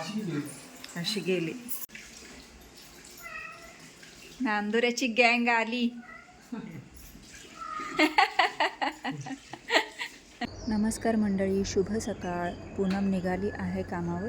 अशी गेली नांदुऱ्याची गँग आली. नमस्कार मंडळी शुभ सकाळ. पूनम निघाली आहे कामावर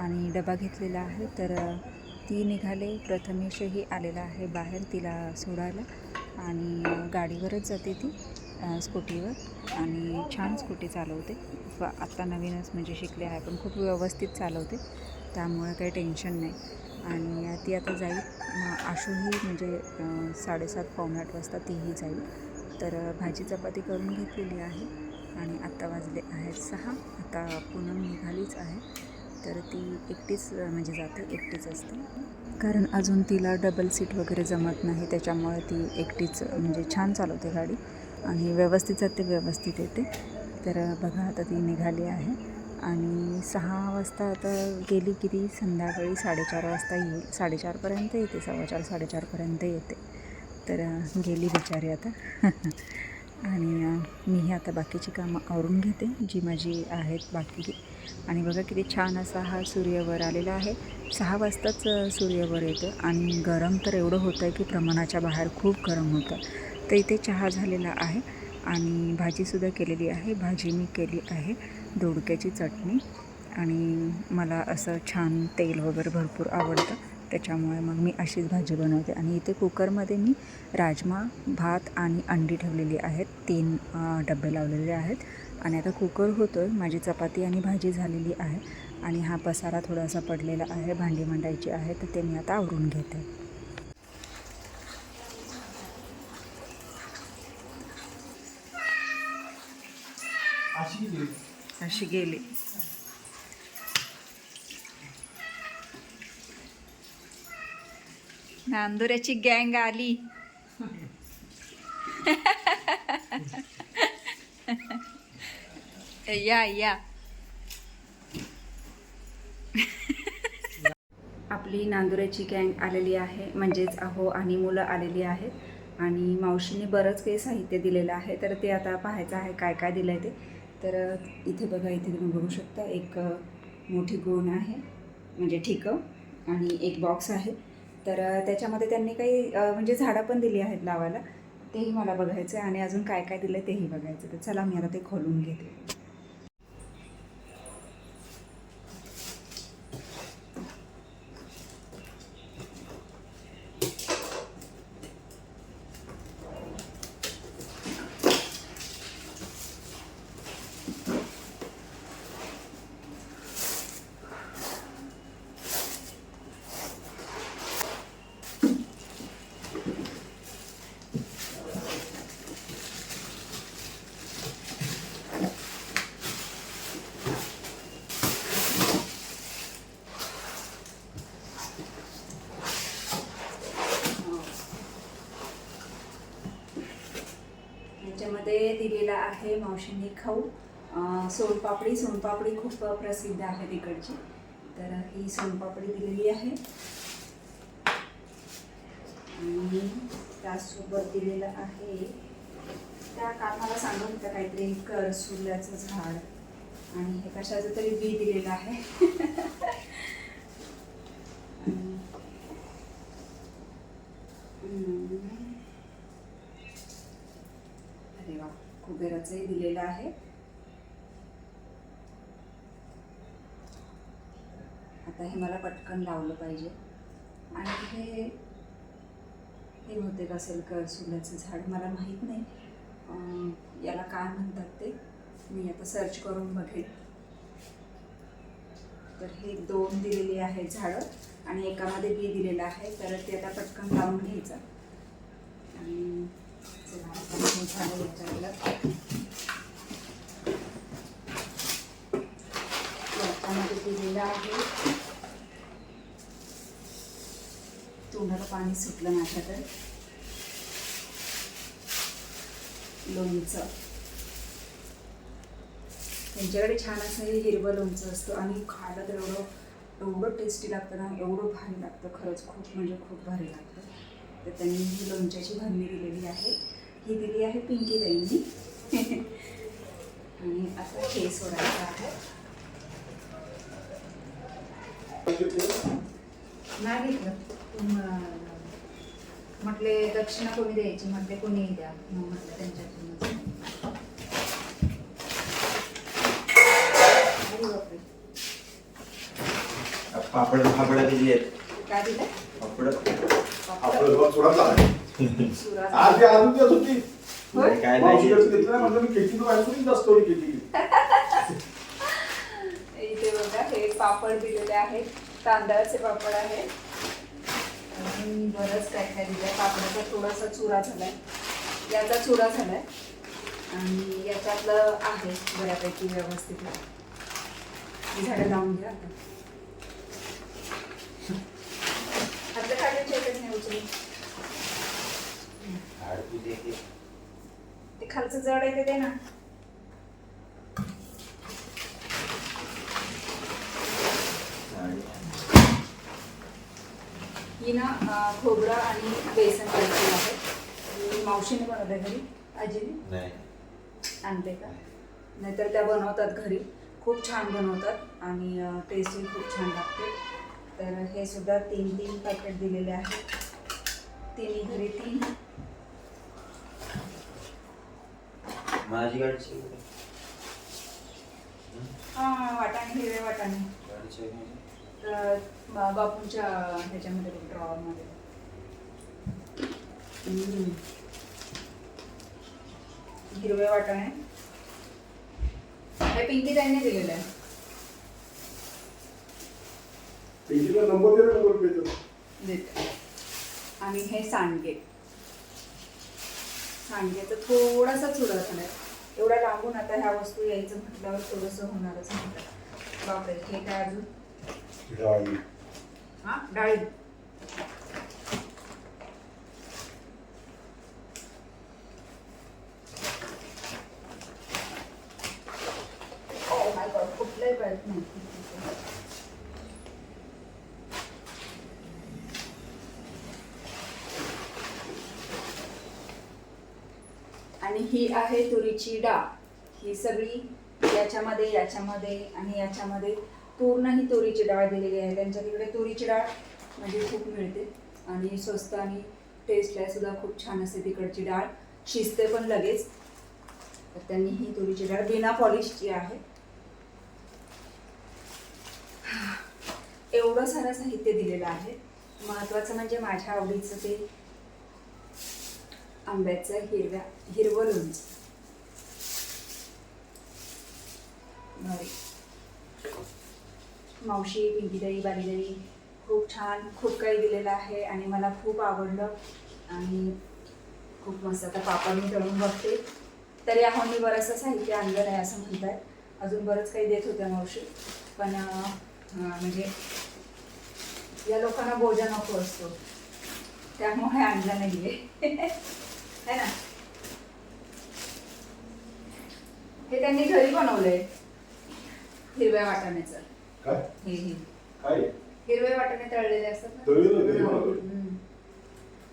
आणि डबा घेतलेला आहे तर ती निघाले. प्रथमेशही आलेला आहे बाहेर तिला सोडायला आणि गाडीवरच जाते ती स्कूटीवर आणि छान स्कूटी चालवते. व आत्ता नवीनच म्हणजे शिकले आहे. पण खूप व्यवस्थित चालवते. त्यामुळे काही टेन्शन नाही. आणि ती आता जाईल. आशूही म्हणजे साडेसात पावणे आठ वाजता तीही जाईल. तर भाजी चपाती करून घेतलेली आहे. आणि आत्ता वाजले आहेत सहा. आता पूनम निघालीच आहे. तर ती एकटीच म्हणजे जाते एकटीच असते. कारण अजून तिला डबल सीट वगैरे जमत नाही. त्याच्यामुळे ती एकटीच म्हणजे छान चालवते गाडी. आणि व्यवस्थित जाते व्यवस्थित येते. तर बघा आता ती निघाली आहे. आणि सहा वाजता आता गेली किती? संध्याकाळी साडेचार वाजता येईल. साडेचारपर्यंत येते सव्वा चार साडेचारपर्यंत येते. तर गेली बिचारी आता. आणि मीही आता बाकीची कामं आवरून घेते जी माझी आहेत बाकी आणि बघा किती छान असा हा सूर्यवर आलेला आहे. सहा वाजताच सूर्यवर सूर्य येतं. आणि गरम तर एवढं होतं आहे की प्रमाणाच्या बाहेर खूप गरम होतं. तर इथे चहा झालेला आहे. आणि भाजीसुद्धा केलेली आहे. भाजी मी केली आहे दोडक्याची चटणी. आणि मला असं छान तेल वगैरे भरपूर आवडतं. त्याच्यामुळे मग मी अशीच भाजी बनवते. आणि इथे कुकरमध्ये मी राजमा भात आणि अंडी ठेवलेली आहेत. तीन डबे लावलेले आहेत. आणि आता कुकर होतो आहे माझी चपाती आणि भाजी झालेली आहे. आणि हा पसारा थोडासा पडलेला आहे. भांडी मांडायची आहे. तर ते मी आता आवरून घेते. अशी गेली. नांदुऱ्याची गँग आली. या या. आपली नांदुऱ्याची गँग आलेली आहे म्हणजेच अहो आणि मुलं आलेली आहेत. आणि मावशीने बरंच काही साहित्य दिलेलं आहे तर ते आता पाहायचं आहे काय काय दिलं आहे ते. तर इथे बघा इथे तुम्ही बघू शकता एक मोठी गोण आहे म्हणजे ठिकं आणि एक बॉक्स आहे. तर त्याच्यामध्ये त्यांनी काही म्हणजे झाडं पण दिली आहेत लावायला. तेही मला बघायचं आहे आणि अजून काय काय दिलं तेही बघायचं तर चला मी आता ते खोलून घेते. याच्यामध्ये आहे मावशींनी खाऊ. सोनपापडी सोनपापडी खूप प्रसिद्ध आहे तिकडची. तर ही सोनपापडी दिलेली आहे. आणि त्यासोबत दिलेलं आहे त्या काकाला सांगत होत्या काहीतरी करसुल्याचं झाड आणि हे कशाचं तरी बी दिलेलं आहे. आणि, कुबेराचंही दिलेलं आहे. आता हे मला पटकन लावलं पाहिजे. आणि हे हे बहुतेक असेल करसुल्याचं झाड मला माहीत नाही. याला काय म्हणतात ते? मी आता सर्च करून बघेन तर हे दोन दिलेली आहे झाडं आणि एकामध्ये बी दिलेलं आहे. तर ते आता पटकन लावून घ्यायचं. आणि छान हे याच्यामध्ये दिलेलं आहे तोंडाला पाणी सुटलं माझ्या तर लोणचं. त्यांच्याकडे छान असं हे हिरवं लोणचं असतं आणि खायला तर एवढं एवढं टेस्टी लागतं ना एवढं भारी लागतं खरंच. खूप म्हणजे खूप भारी लागतं. तर त्यांनी ही लोणच्याची भरणी दिलेली आहे ही दिली आहे पिंकी ताईंनी. आणि आता हे सोडायचं आहे. नाही घेतलं. तुम- म्हटले दक्षिणा कोणी द्यायची? म्हटले कोणी द्या? मग म्हटलं बापरे. पापड पापड किती आहेत? काय दिलं? पापड. चालला. सुरा आज ती अजून देत होती? काय घेतलं नाही? म्हणलं मी जास्त थोडी इथे बघा हे पापड दिलेले आहेत. तांदळाचे पापड आहेत. आणि बरंच काय काय दिलंय. पापडाचा थोडासा चुरा झालाय. याचा चुरा झालाय. आणि याच्यातलं आहे बऱ्यापैकी व्यवस्थित. ही झाडं लावून घ्या आता. खाली येतच नाही उचलून. ते खालचं जड आहे ते दे ना. ही ना खोबरं आणि बेसन करायची आहे. ही मावशीने बनवलं घरी. आजीने? नाही. आणते का? नाहीतर त्या बनवतात घरी. खूप छान बनवतात आणि टेस्टही खूप छान लागते. तर हे सुद्धा तीन तीन पॅकेट दिलेले आहेत. तिन्ही घरी तीन. माझी गाडीची हां वाटाणे हिरवे वाटाणे. गाडीची तर बा- बापूंच्या ह्याच्यामध्ये ड्रॉवरमध्ये. हिरवे वाटाणे. हे पिंकी त्यांनी दिलेलं आहे. नंबर दे ना नंबर देतो. देते. आणि हे सांडगे. सांडगेचं थोडासा चुरा झालाय. एवढा लांबून आता ह्या वस्तू यायचं म्हटल्यावर थोडंसं होणारच म्हटलं. बापरे हे काय अजून? डाळी. हा? डाळी. Oh कुठलंही नाही आणि ही आहे तुरीची डाळ. ही सगळी याच्यामध्ये याच्यामध्ये आणि याच्यामध्ये पूर्ण ही तुरीची डाळ दिलेली आहे. त्यांच्या तिकडे तुरीची डाळ म्हणजे खूप मिळते आणि स्वस्त आणि टेस्टला सुद्धा खूप छान असते तिकडची डाळ. शिजते पण लगेच. तर त्यांनी ही तुरीची डाळ बिना पॉलिशची आहे. एवढं सारं साहित्य दिलेलं आहे. महत्त्वाचं म्हणजे माझ्या आवडीचं ते आंब्याचं हिरव्या हिरवं लोणचं. भारी मावशी पिंकीदाई बालीदाई खूप छान खूप काही दिलेलं आहे आणि मला खूप आवडलं आणि खूप मस्त. आता पापड मी तळून बघते. तरी आहोत मी बरंचसं साहित्य आणलं नाही असं म्हणताय अजून बरंच काही देत होत्या मावशी. पण म्हणजे या लोकांना बोजा नको असतो. त्यामुळे आणला आहे है ना? हे त्यांनी घरी बनवलंय हिरव्या वाटाण्याचं. हे हे. काय? हिरवे वाटाणे तळलेले असतात ना? हम्म.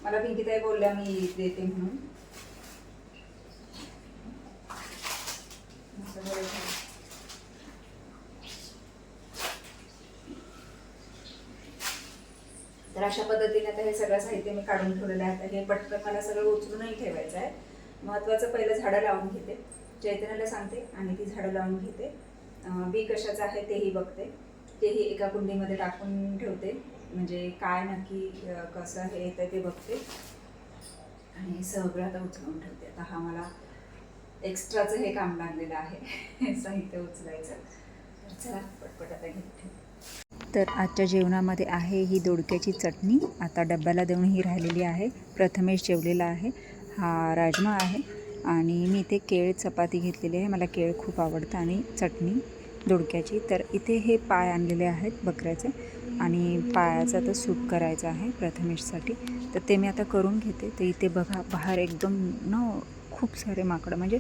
मला पिंकीताई बोलल्या मी देते म्हणून. मस्त बरं झालं. तर अशा पद्धतीने आता हे सगळं साहित्य मी काढून ठेवलेलं आहे. आता हे पटकन मला सगळं उचलूनही ठेवायचं आहे. महत्त्वाचं पहिलं झाडं लावून घेते. चैतन्याला सांगते आणि ती झाडं लावून घेते. बी कशाचं आहे तेही बघते. तेही एका कुंडीमध्ये टाकून ठेवते. म्हणजे काय नक्की कसं हे येतं ते बघते. आणि सगळं आता उचलून ठेवते. आता हा मला एक्स्ट्राचं हे काम लागलेलं आहे. साहित्य उचलायचं. तर चला पटपट आता घेते तर आजच्या जेवणामध्ये आहे ही दोडक्याची चटणी. आता डब्याला देऊन ही राहिलेली आहे. प्रथमेश जेवलेला आहे. हा राजमा आहे. आणि मी इथे केळ चपाती घेतलेली आहे. मला केळ खूप आवडतं आणि चटणी दोडक्याची. तर इथे हे पाय आणलेले आहेत बकऱ्याचे. आणि पायाचा तर सूप करायचा आहे प्रथमेशसाठी. तर ते मी आता करून घेते. तर इथे बघा बाहेर एकदम न खूप सारे माकडं. म्हणजे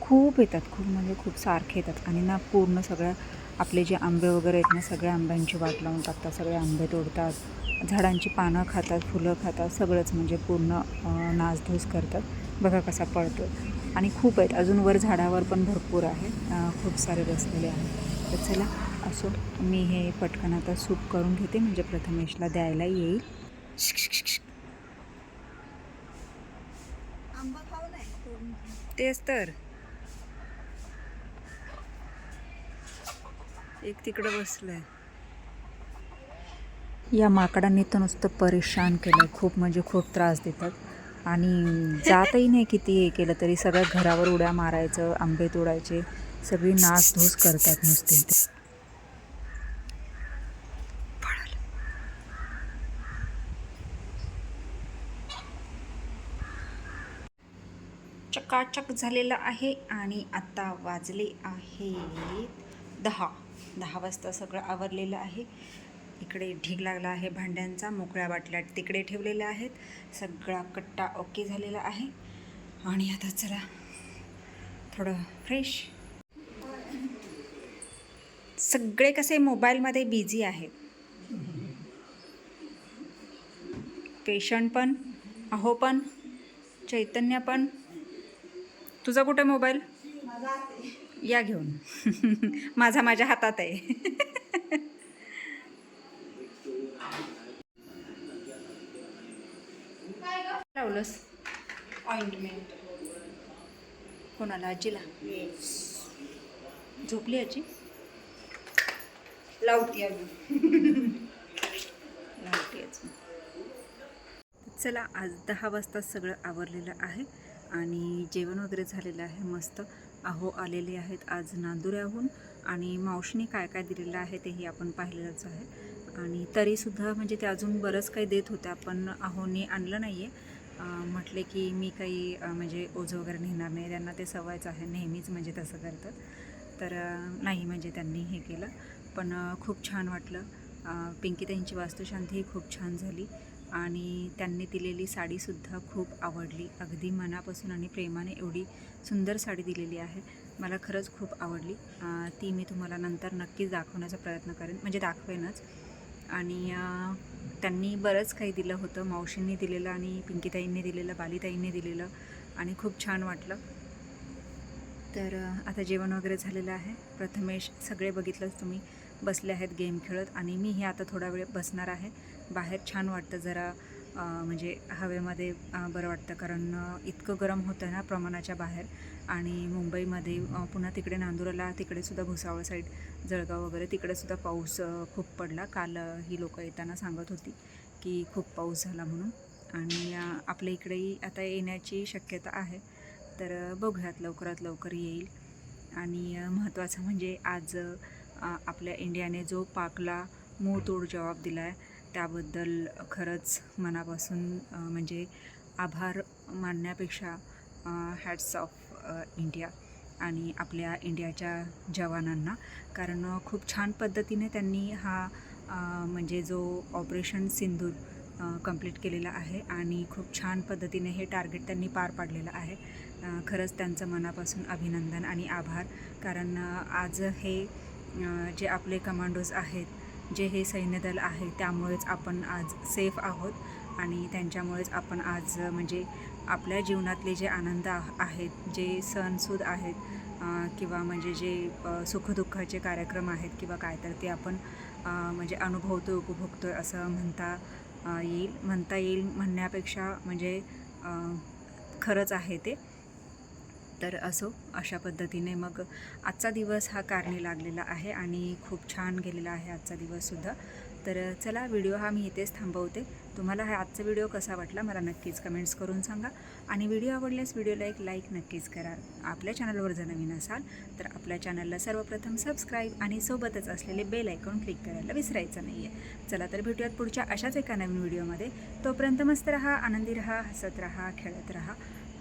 खूप येतात खूप म्हणजे खूप सारखे येतात. आणि ना पूर्ण सगळ्या आपले जे आंबे वगैरे आहेत ना सगळ्या आंब्यांची वाट लावून टाकतात सगळे आंबे तोडतात झाडांची पानं खातात फुलं खातात सगळंच म्हणजे पूर्ण नासधूस करतात. बघा कसा पळतो आणि खूप आहेत. अजून वर झाडावर पण भरपूर आहे. खूप सारे बसलेले आहेत. तर चला असो मी हे पटकन आता सूप करून घेते. म्हणजे प्रथमेशला द्यायला येईल. तेच तर. एक तिकडं बसलंय. या माकडांनी तर नुसतं परेशान केलं खूप म्हणजे खूप त्रास देतात. आणि जातही नाही किती हे केलं तरी सगळ्या घरावर उड्या मारायचं आंबे तोडायचे सगळी नासधूस करतात नुसते पळालं. चकाचक झालेलं आहे आणि आता वाजले आहेत दहा. दहा वाजता सगळं आवरलेलं आहे. इकडे ढीग लागला आहे भांड्यांचा मोकळ्या बाटल्या तिकडे ठेवलेल्या आहेत. सगळा कट्टा ओके झालेला आहे. आणि आता चला थोडं फ्रेश सगळे कसे मोबाईलमध्ये बिझी आहेत? पेशंट पण अहो पण चैतन्य पण. तुझा कुठे मोबाईल? या घेऊन. माझा माझ्या हातात आहे. लावलंस? ऑइंटमेंट कोणाला? आजीला? झोपली आजी? लावती अजून लावती अजून चला आज दहा वाजता सगळं आवरलेलं आहे आणि जेवण वगैरे झालेलं आहे मस्त. अहो आलेले आहेत आज नांदुऱ्याहून आणि मावशीने काय काय दिलेलं आहे तेही आपण पाहिलेलंच आहे. आणि तरीसुद्धा म्हणजे ते अजून बरंच काही देत होत्या पण अहोनी आणलं नाही आहे म्हटले की मी काही म्हणजे ओझं वगैरे नेणार नाही त्यांना ते सवयच आहे नेहमीच म्हणजे तसं करतात. तर नाही म्हणजे त्यांनी हे केलं. पण खूप छान वाटलं. पिंकी त्यांची वास्तुशांती खूप छान झाली. आणि त्यांनी दिलेली साडीसुद्धा खूप आवडली. अगदी मनापासून आणि प्रेमाने एवढी सुंदर साडी दिलेली आहे. मला खरंच खूप आवडली. ती मी तुम्हाला नंतर नक्कीच दाखवण्याचा प्रयत्न करेन. म्हणजे दाखवेनच. आणि त्यांनी बरंच काही दिलं होतं. मावशींनी दिलेलं आणि पिंकीताईंनी दिलेलं बालीताईंनी दिलेलं आणि खूप छान वाटलं. तर आता जेवण वगैरे झालेलं आहे. प्रथमेश सगळे बघितलंच तुम्ही. बसले आहेत गेम खेळत आणि मीही आता थोडा वेळ बसणार आहे. बाहेर छान वाटतं जरा म्हणजे हवेमध्ये बरं वाटतं. कारण इतकं गरम होतं ना प्रमाणाच्या बाहेर. आणि मुंबईमध्ये पुन्हा तिकडे नांदुराला तिकडेसुद्धा भुसावळ साईड जळगाव वगैरे तिकडेसुद्धा पाऊस खूप पडला. काल ही लोकं येताना सांगत होती की खूप पाऊस झाला म्हणून. आणि आपल्या इकडेही आता येण्याची शक्यता आहे. तर बघूयात लवकरात लवकर येईल. आणि महत्त्वाचं म्हणजे आज आपल्या इंडियाने जो पाकला तोड जबाब दिला आहे त्याबद्दल खरंच मनापासून म्हणजे आभार मानण्यापेक्षा हॅट्स ऑफ इंडिया आणि आपल्या इंडियाच्या जवानांना. कारण खूप छान पद्धतीने त्यांनी हा म्हणजे जो ऑपरेशन सिंधूर कंप्लीट केलेला आहे आणि खूप छान पद्धतीने हे टार्गेट त्यांनी पार पाडलेलं आहे. खरंच त्यांचं मनापासून अभिनंदन आणि आभार. कारण आज हे जे आपले कमांडोज आहेत जे हे सैन्यदल आहे त्यामुळेच आपण आज सेफ आहोत आणि त्यांच्यामुळेच आपण आज म्हणजे आपल्या जीवनातले जे आनंद आहेत जे सणसूद आहेत किंवा म्हणजे जे सुखदुःखाचे कार्यक्रम आहेत किंवा काय तर ते आपण म्हणजे अनुभवतो उपभोगतो असं म्हणता येईल. म्हणता येईल म्हणण्यापेक्षा म्हणजे खरंच आहे ते. तर असो अशा पद्धतीने मग आजचा दिवस हा कारणी लागलेला आहे आणि खूप छान गेलेला आहे आजचा दिवससुद्धा तर चला व्हिडिओ हा मी इथेच थांबवते. तुम्हाला हा आजचा व्हिडिओ कसा वाटला मला नक्कीच कमेंट्स करून सांगा. आणि व्हिडिओ आवडल्यास व्हिडिओला एक लाईक नक्कीच करा. आपल्या चॅनलवर जर नवीन असाल तर आपल्या चॅनलला सर्वप्रथम सबस्क्राईब आणि सोबतच असलेले बेल ऐकून क्लिक करायला विसरायचं नाही आहे चला तर भेटूयात पुढच्या अशाच एका नवीन व्हिडिओमध्ये. तोपर्यंत मस्त रहा आनंदी रहा हसत रहा खेळत रहा.